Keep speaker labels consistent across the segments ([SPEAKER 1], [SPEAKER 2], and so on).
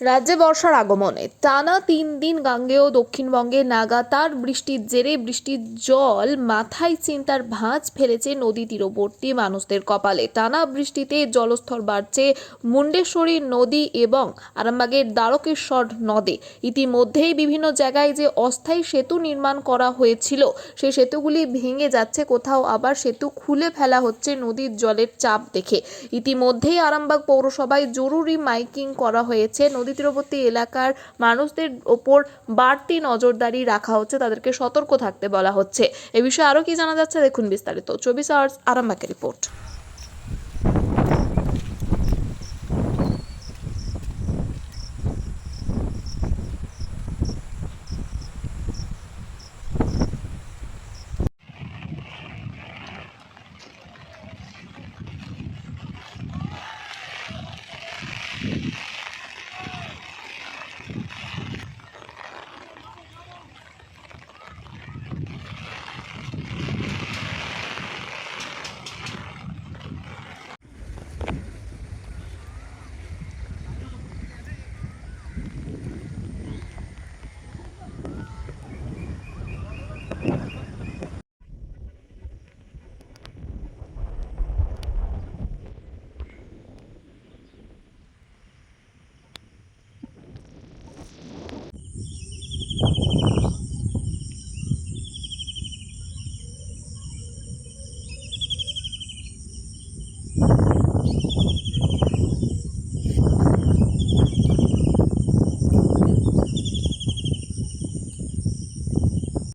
[SPEAKER 1] রাজ্যে বর্ষার আগমনে টানা তিন দিন গাঙ্গেয় দক্ষিণবঙ্গে নাগাতার বৃষ্টির জেরে বৃষ্টির জল মাথায় চিন্তার ভাঁজ ফেলেছে নদী তীরবর্তী মানুষদের কপালে। টানা বৃষ্টিতে জলস্তর বাড়ছে মুন্ডেশ্বরী নদী এবং আরামবাগের দ্বারকেশ্বর নদে। ইতিমধ্যেই বিভিন্ন জায়গায় যে অস্থায়ী সেতু নির্মাণ করা হয়েছিল, সেই সেতুগুলি ভেঙে যাচ্ছে। কোথাও আবার সেতু খুলে ফেলা হচ্ছে নদীর জলের চাপ দেখে। ইতিমধ্যেই আরামবাগ পৌরসভায় জরুরি মাইকিং করা হয়েছে নদী তীরবর্তী এলাকার মানুষদের ওপর বাড়তি নজরদারি রাখা হচ্ছে, তাদেরকে সতর্ক থাকতে বলা হচ্ছে। এ বিষয়ে আরও কি জানা যাচ্ছে? দেখুন বিস্তারিত। চব্বিশ আওয়ার্স আরামবাগের রিপোর্ট।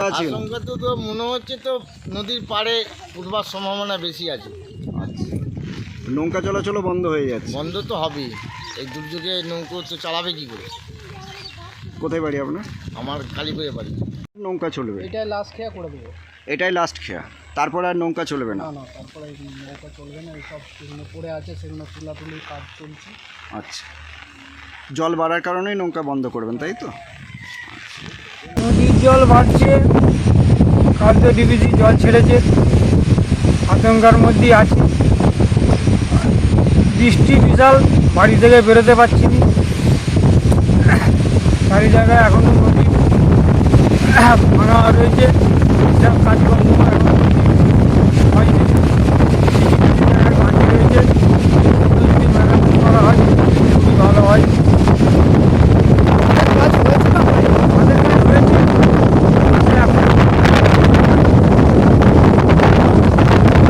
[SPEAKER 2] আছে।
[SPEAKER 3] আশঙ্কা তো তো মনে হচ্ছে তো নদীর পাড়ে উঠবার সম্ভাবনা বেশি আছে।
[SPEAKER 2] আচ্ছা। নৌকা চলাচলও বন্ধ হয়ে যাচ্ছে।
[SPEAKER 3] বন্ধ তো হবেই। এই দুর্যোগে নৌকো তো চালাবে কি করে?
[SPEAKER 2] কোথায় বাড়ি আপনার?
[SPEAKER 3] আমার খালি করে পারি
[SPEAKER 2] নৌকা চলবে।
[SPEAKER 4] এটাই লাস্ট খেয়া করে দেবো।
[SPEAKER 2] এটাই লাস্ট খেয়া। তারপর আর নৌকা চলবে না।
[SPEAKER 4] না তারপরে নৌকা চলবে না। এইসব যেগুলো পড়ে আছে সেগুলো তুলাতুলি কাজ চলছে।
[SPEAKER 2] আচ্ছা। জল বাড়ার কারণেই নৌকা বন্ধ করবেন তাই তো?
[SPEAKER 5] নদীর জল বাড়ছে, খাদ্য ডিবিসি জল ছেড়েছে, আতঙ্কার মধ্যেই আছে। বৃষ্টি বিশাল বাড়ি থেকে বেরোতে পারছি না চারি জায়গায় এখনও নদী ভাঙা রয়েছে। সব কাজকর্ম এখন হয়নি কিছু জায়গায় বাকি রয়েছে এগুলো যদি মেরামত করা হয় খুবই ভালো হয় কাজ হয়েছে না আমাদের কাজ হয়েছে আছে এখন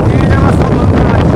[SPEAKER 5] ফিরে যাওয়ার সম্ভাবনা আছে